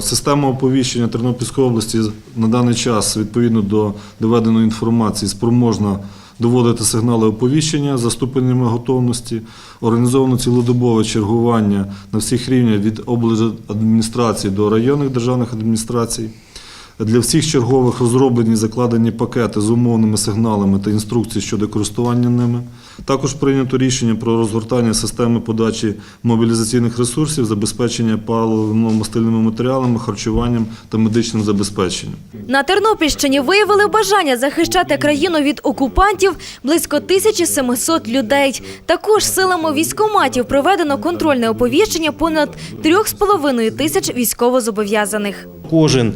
Система оповіщення Тернопільської області на даний час, відповідно до доведеної інформації, спроможна доводити сигнали оповіщення за ступенями готовності, організовано цілодобове чергування на всіх рівнях від облдержадміністрації до районних державних адміністрацій. Для всіх чергових розроблені закладені пакети з умовними сигналами та інструкції щодо користування ними. Також прийнято рішення про розгортання системи подачі мобілізаційних ресурсів, забезпечення паливно-мастильними матеріалами, харчуванням та медичним забезпеченням. На Тернопільщині виявили бажання захищати країну від окупантів близько 1700 людей. Також силами військоматів проведено контрольне оповіщення понад 3,5 тисяч військовозобов'язаних. Кожен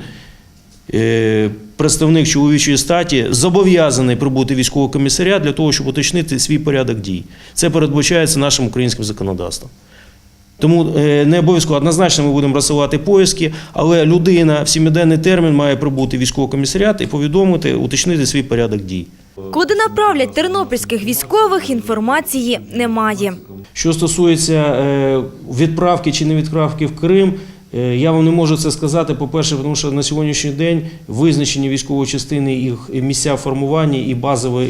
представник чоловічої статі зобов'язаний прибути в військовий комісаріат для того, щоб уточнити свій порядок дій. Це передбачається нашим українським законодавством. Тому е, не обов'язково однозначно ми будемо розсилати поїздки, але людина в сімиденний термін має прибути військовий комісаріат і повідомити, уточнити свій порядок дій. Куди направлять тернопільських військових, інформації немає. Що стосується е, відправки чи не відправки в Крим, е, я вам не можу це сказати. По-перше, тому що на сьогоднішній день визначені військові частини, їх місця формування і базове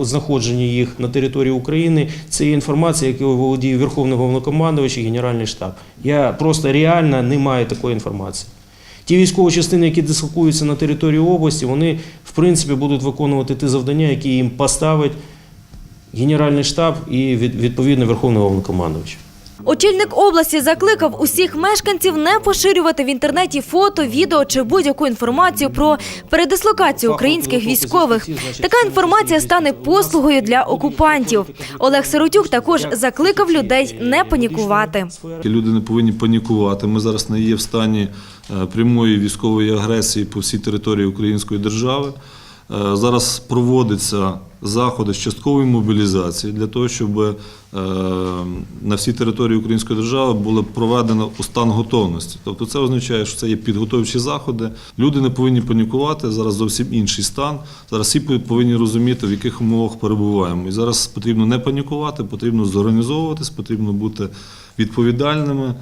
знаходження їх на території України. Це є інформація, якою володіє Верховний Головнокомандувач і Генеральний штаб. Я просто реально не маю такої інформації. Ті військові частини, які дислокуються на території області, вони в принципі будуть виконувати ті завдання, які їм поставить Генеральний штаб і відповідно Верховний Головнокомандувач. Очільник області закликав усіх мешканців не поширювати в інтернеті фото, відео чи будь-яку інформацію про передислокацію українських військових. Така інформація стане послугою для окупантів. Олег Сиротюк також закликав людей не панікувати. Люди не повинні панікувати. Ми зараз не є в стані е, прямої військової агресії по всій території Української держави. Е, Зараз проводяться заходи з часткової мобілізації для того, щоб е, на всій території Української держави було проведено у стан готовності. Тобто це означає, що це є підготовчі заходи. Люди не повинні панікувати. Зараз зовсім інший стан. Зараз всі повинні розуміти, в яких умовах перебуваємо. І зараз потрібно не панікувати, потрібно зорганізовуватись, потрібно бути відповідальними.